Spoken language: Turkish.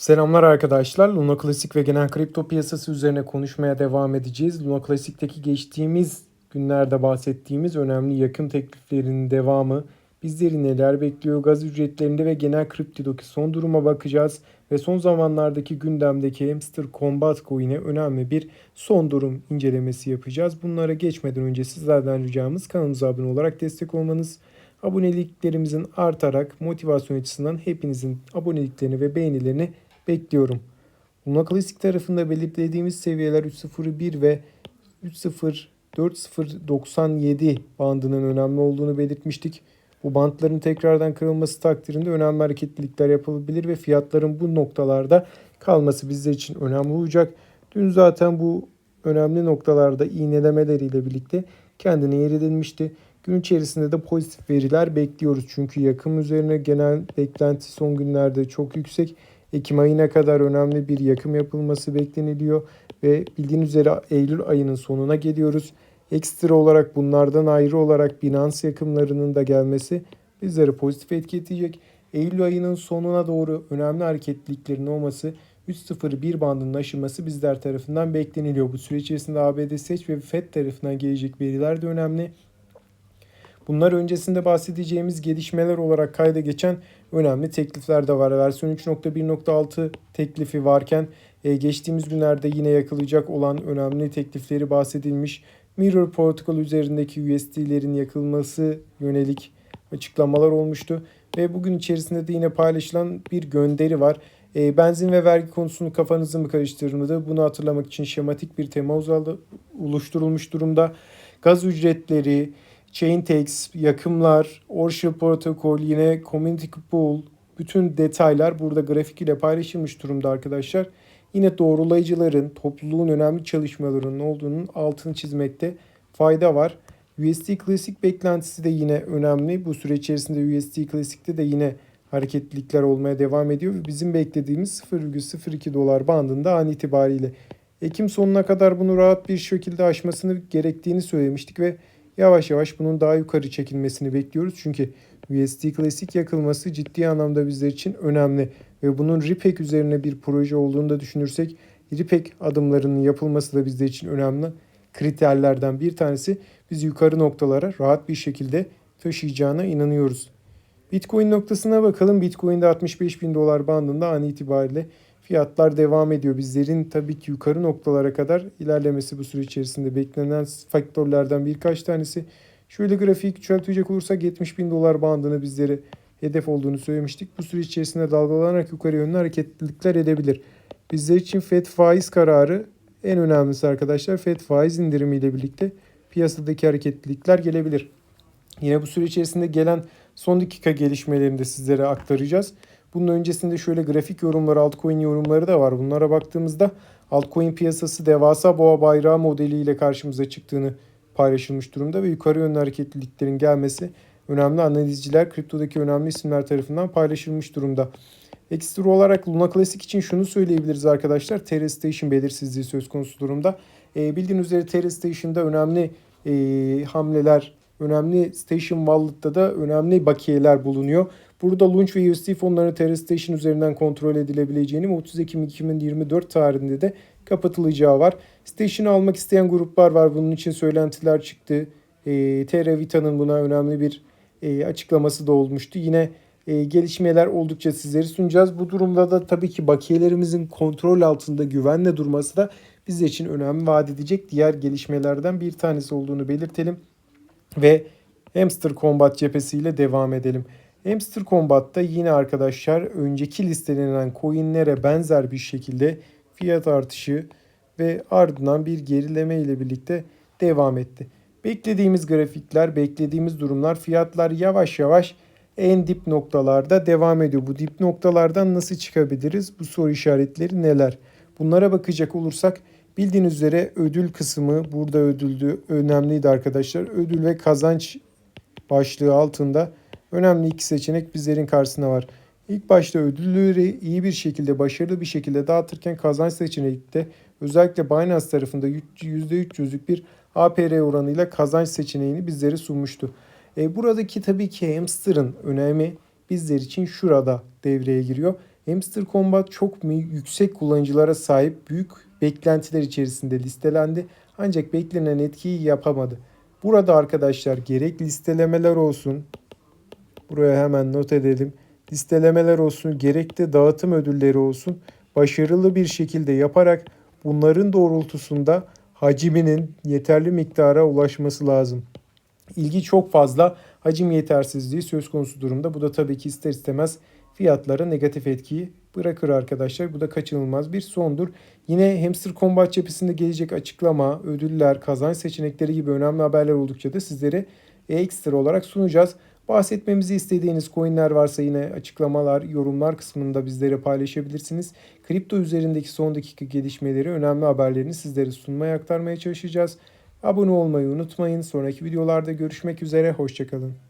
Selamlar arkadaşlar. Luna Classic ve genel kripto piyasası üzerine konuşmaya devam edeceğiz. Luna Classic'teki geçtiğimiz günlerde bahsettiğimiz önemli yakın tekliflerinin devamı, bizleri neler bekliyor, gaz ücretlerinde ve genel kriptodaki son duruma bakacağız ve son zamanlardaki gündemdeki Hamster Combat Coin'e önemli bir son durum incelemesi yapacağız. Bunlara geçmeden önce sizlerden ricamız kanalımıza abone olarak destek olmanız, aboneliklerimizin artarak motivasyon açısından hepinizin aboneliklerini ve beğenilerini bekliyorum. Luna Classic tarafında belirlediğimiz seviyeler 3.01 ve 3.04.097 bandının önemli olduğunu belirtmiştik. Bu bantların tekrardan kırılması takdirinde önemli hareketlilikler yapılabilir ve fiyatların bu noktalarda kalması bizler için önemli olacak. Dün zaten bu önemli noktalarda iğnelemeleriyle birlikte kendine yer edilmişti. Gün içerisinde de pozitif veriler bekliyoruz. Çünkü yakım üzerine genel beklenti son günlerde çok yüksek. Ekim ayına kadar önemli bir yakım yapılması bekleniliyor ve bildiğiniz üzere Eylül ayının sonuna geliyoruz. Ekstra olarak bunlardan ayrı olarak Binance yakımlarının da gelmesi bizleri pozitif etkileyecek. Eylül ayının sonuna doğru önemli hareketliliklerin olması 3.01 bandının aşılması bizler tarafından bekleniliyor. Bu süre içerisinde ABD Seç ve FED tarafından gelecek veriler de önemli. Bunlar öncesinde bahsedeceğimiz gelişmeler olarak kayda geçen önemli teklifler de var. Versiyon 3.1.6 teklifi varken e, geçtiğimiz günlerde yine yakılacak olan önemli teklifleri bahsedilmiş. Mirror Protocol üzerindeki USD'lerin yakılması yönelik açıklamalar olmuştu. Ve bugün içerisinde de yine paylaşılan bir gönderi var. E, benzin ve vergi konusunu kafanızı mı karıştırmadı? Bunu hatırlamak için şematik bir tema oluşturulmuş durumda. Gaz ücretleri, Chain Tax, yakımlar, Orshell protokol, yine Community Pool, bütün detaylar burada grafik ile paylaşılmış durumda arkadaşlar. Yine doğrulayıcıların, topluluğun önemli çalışmalarının olduğunun altını çizmekte fayda var. USD Classic beklentisi de yine önemli. Bu süre içerisinde USD Classic'te de yine hareketlilikler olmaya devam ediyor ve bizim beklediğimiz 0,02 dolar bandında an itibariyle Ekim sonuna kadar bunu rahat bir şekilde aşmasını gerektiğini söylemiştik ve yavaş yavaş bunun daha yukarı çekilmesini bekliyoruz. Çünkü USD Classic yakılması ciddi anlamda bizler için önemli ve bunun RIPEC üzerine bir proje olduğunu da düşünürsek RIPEC adımlarının yapılması da bizler için önemli kriterlerden bir tanesi. Biz yukarı noktalara rahat bir şekilde taşıyacağına inanıyoruz. Bitcoin noktasına bakalım. Bitcoin'de 65 bin dolar bandında an itibariyle fiyatlar devam ediyor. Bizlerin tabii ki yukarı noktalara kadar ilerlemesi bu süre içerisinde beklenen faktörlerden birkaç tanesi. Şöyle grafik küçültecek olursak 70 bin dolar bandını bizlere hedef olduğunu söylemiştik. Bu süre içerisinde dalgalanarak yukarı yönlü hareketlilikler edebilir. Bizler için FED faiz kararı en önemlisi arkadaşlar. FED faiz indirimiyle birlikte piyasadaki hareketlilikler gelebilir. Yine bu süre içerisinde gelen son dakika gelişmelerini de sizlere aktaracağız. Bunun öncesinde şöyle grafik yorumları, altcoin yorumları da var. Bunlara baktığımızda altcoin piyasası devasa boğa bayrağı modeliyle karşımıza çıktığını paylaşılmış durumda ve yukarı yönlü hareketliliklerin gelmesi önemli analizciler, kriptodaki önemli isimler tarafından paylaşılmış durumda. Ekstra olarak Luna Classic için şunu söyleyebiliriz arkadaşlar. TR Station belirsizliği söz konusu durumda. E, bildiğiniz üzere TR Station'da önemli e, hamleler, önemli Station Wallet'ta da önemli bakiyeler bulunuyor. Burada Launch ve USD fonlarının TR Station üzerinden kontrol edilebileceğini 30 Ekim 2024 tarihinde de kapatılacağı var. Station'ı almak isteyen gruplar var. Bunun için söylentiler çıktı. E, TR Vita'nın buna önemli bir e, açıklaması da olmuştu. Yine e, gelişmeler oldukça sizlere sunacağız. Bu durumda da tabii ki bakiyelerimizin kontrol altında güvenle durması da bizler için önemli vaat edecek diğer gelişmelerden bir tanesi olduğunu belirtelim. Ve Hamster Combat cephesiyle devam edelim. Hamster Combat'ta yine arkadaşlar önceki listelenen coinlere benzer bir şekilde fiyat artışı ve ardından bir gerileme ile birlikte devam etti. Beklediğimiz grafikler, beklediğimiz durumlar, fiyatlar yavaş yavaş en dip noktalarda devam ediyor. Bu dip noktalardan nasıl çıkabiliriz? Bu soru işaretleri neler? Bunlara bakacak olursak bildiğiniz üzere ödül kısmı burada ödüldü. Önemliydi arkadaşlar. Ödül ve kazanç başlığı altında önemli iki seçenek bizlerin karşısına var. İlk başta ödülleri iyi bir şekilde, başarılı bir şekilde dağıtırken kazanç seçenekte özellikle Binance tarafında %300'lük bir APR oranıyla kazanç seçeneğini bizlere sunmuştu. E, buradaki tabii ki hamster'ın önemi bizler için şurada devreye giriyor. Hamster Combat çok yüksek kullanıcılara sahip büyük beklentiler içerisinde listelendi. Ancak beklenen etkiyi yapamadı. Burada arkadaşlar gerek listelemeler olsun. Buraya hemen not edelim. Listelemeler olsun gerek de dağıtım ödülleri olsun. Başarılı bir şekilde yaparak bunların doğrultusunda haciminin yeterli miktara ulaşması lazım. İlgi çok fazla, hacim yetersizliği söz konusu durumda. Bu da tabii ki ister istemez fiyatlara negatif etkiyi bırakır arkadaşlar. Bu da kaçınılmaz bir sondur. Yine Hamster Combat cephesinde gelecek açıklama, ödüller, kazanç seçenekleri gibi önemli haberler oldukça da sizlere ekstra olarak sunacağız. Bahsetmemizi istediğiniz coinler varsa yine açıklamalar, yorumlar kısmında bizlere paylaşabilirsiniz. Kripto üzerindeki son dakika gelişmeleri, önemli haberlerini sizlere sunmaya aktarmaya çalışacağız. Abone olmayı unutmayın. Sonraki videolarda görüşmek üzere. Hoşçakalın.